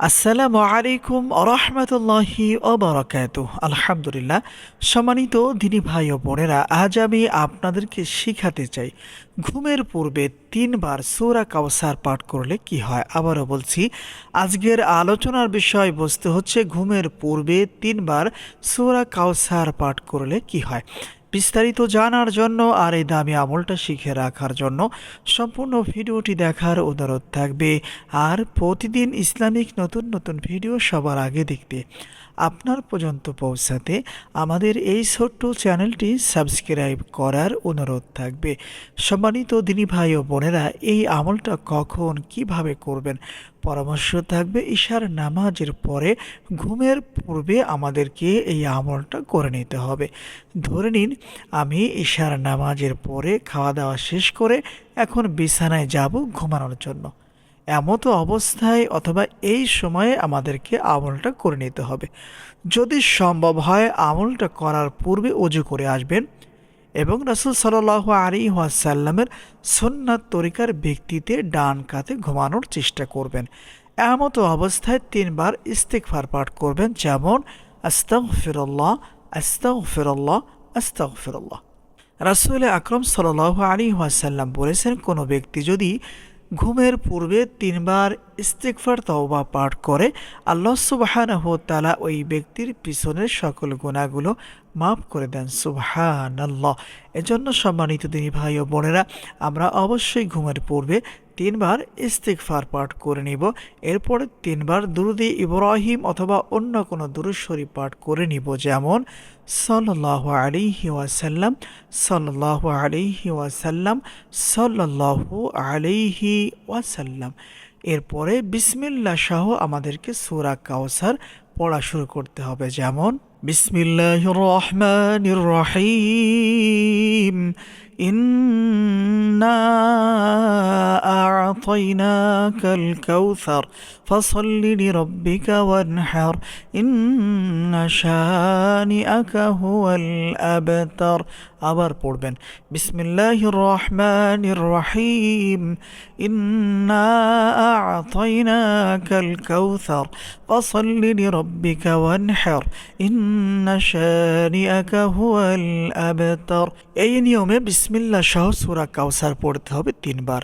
আসসালামু আলাইকুম আরহামতুল্লাহি ওবরাকাতু আলহামদুলিল্লাহ, সম্মানিত দিনী ভাই ও বোনেরা, আজ আমি আপনাদেরকে শিখাতে চাই, ঘুমের পূর্বে তিনবার সূরা কাউসার পাঠ করলে কি হয়? আবারও বলছি, আজকের আলোচনার বিষয় বস্তু হচ্ছে ঘুমের পূর্বে তিনবার সূরা কাউসার পাঠ করলে কি হয়? বিস্তারিত জানার জন্য আর এই দামি আমলটা শিখে রাখার জন্য সম্পূর্ণ ভিডিওটি দেখার অনুরোধ থাকবে। আর প্রতিদিন ইসলামিক নতুন নতুন ভিডিও সবার আগে দেখতে আপনার পর্যন্ত পৌঁছাতে আমাদের এই ছোট্ট চ্যানেলটি সাবস্ক্রাইব করার অনুরোধ থাকবে। সম্মানিত দিনী ভাই ও বোনেরা, এই আমলটা কখন কীভাবে করবেন? পরামর্শ থাকবে ঈশার নামাজের পরে। ঘুমের পূর্বে আমাদেরকে এই আমলটা করে নিতে হবে। ধরে নিন, আমি ঈশার নামাজের পরে খাওয়া দাওয়া শেষ করে এখন বিছানায় যাব ঘুমানোর জন্য। এমতো অবস্থায় অথবা এই সময়ে আমাদেরকে আমলটা করে নিতে হবে। যদি সম্ভব হয় আমলটা করার পূর্বে অজু করে আসবেন এবং রাসুল সাল্লাহ আলী ওয়াসাল্লামের সন্ন্যাত তরিকার ব্যক্তিতে ডান কাতে ঘুমানোর চেষ্টা করবেন। এমতো অবস্থায় তিনবার ইস্তেকফার পাঠ করবেন, যেমন আস্তাগ ফিরল্লাহ আস্তাগ ফিরল্লাহ আস্তাগ ফিরল্লাহ রাসুল আকরম সাল্লাহ আলী ওয়াসাল্লাম বলেছেন, কোনো ব্যক্তি যদি ঘুমের পূর্বে তিনবার ইস্তেকফার তওবা পাঠ করে আল্লাহ সুবাহানহ তালা ওই ব্যক্তির পিছনের সকল গুণাগুলো মাফ করে দেন। সুবাহান আল্লাহ এজন্য সম্মানিত দিনী ভাই ও বোনেরা, আমরা অবশ্যই ঘুমের পূর্বে তিনবার ইস্তিকফার পাঠ করে নিব। এরপরে তিনবার দুরুদি ইব্রাহিম অথবা অন্য কোনো দুরুশ্বরী পাঠ করে নিব যেমন সাল্লাহ আলিহি ওয়াসাল্লাম সাল্লাহ আলিহি ওয়াসাল্লাম সাল্লাহ আলিহি ওয়াসাল্লাম। এরপরে বিসমিল্লা সহ আমাদেরকে সুরা কাউসার পড়া শুরু করতে হবে যেমন বিসমিল্লাহ রহমান রহিম। إنا أعطيناك الكوثر فصل لربك وانحر إن شانئك هو الأبتر আবার পড়বেন বিসমিল্লাহির রহমানির রহিম ইন্না আ'তাইনাকাল কাউসার ফাসাল্লি লিরাব্বিকা ওয়ানহার ইন্না শানিআকা হুয়াল আবতার এই নিয়মে বিসমিল্লাহ সহ সূরা কাউসার পড়তে হবে তিনবার।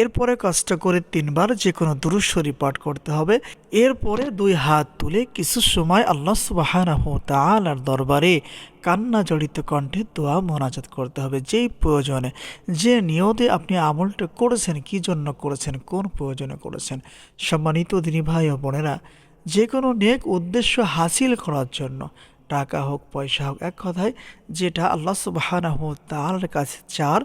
এরপরে কষ্ট করে তিনবার যে কোনো দুরুশ্বরী পাঠ করতে হবে। এরপরে দুই হাত তুলে কিছু সময় আল্লাহ সুবাহানাহ তালার দরবারে কান্না জড়িত কণ্ঠে দোয়া মোনাজাত করতে হবে। যেই প্রয়োজনে, যে নিয়তে আপনি আমলটা করেছেন, কি জন্য করেছেন, কোন প্রয়োজনে করেছেন, সম্মানিত দিনী ভাই ও বোনেরা যে কোনো নেক উদ্দেশ্য হাসিল করার জন্য টাকা হোক, পয়সা হোক, এক কথায় যেটা আল্লাহ সুবাহানাহ তার কাছে চার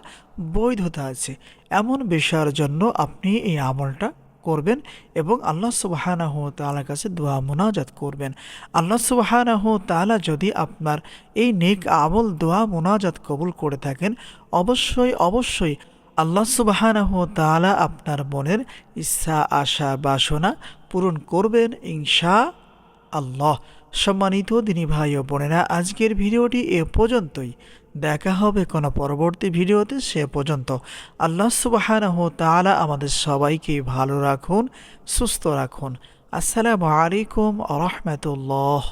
বৈধতা আছে। এমন বিষয়ের জন্য আপনি এই আমলটা করবেন এবং আল্লাহ সুবাহানাহ তালার কাছে দোয়া মোনাজাত করবেন। আল্লাহ সুবাহানাহ তালা যদি আপনার এই নেক আমল, দোয়া মোনাজাত কবুল করে থাকেন, অবশ্যই অবশ্যই আল্লাহ সুবাহানাহ তালা আপনার মনের ইচ্ছা, আশা, বাসনা পূরণ করবেন ইনশা আল্লাহ। সম্মানিত দিনী ভাই ও বোনেরা, আজকের ভিডিওটি এ পর্যন্তই। দেখা হবে কোনো পরবর্তী ভিডিওতে, সে পর্যন্ত আল্লাহ সুবাহানহ তালা আমাদের সবাইকে ভালো রাখুন, সুস্থ রাখুন। আসসালামু আলাইকুম আ রহমতুল্লাহ।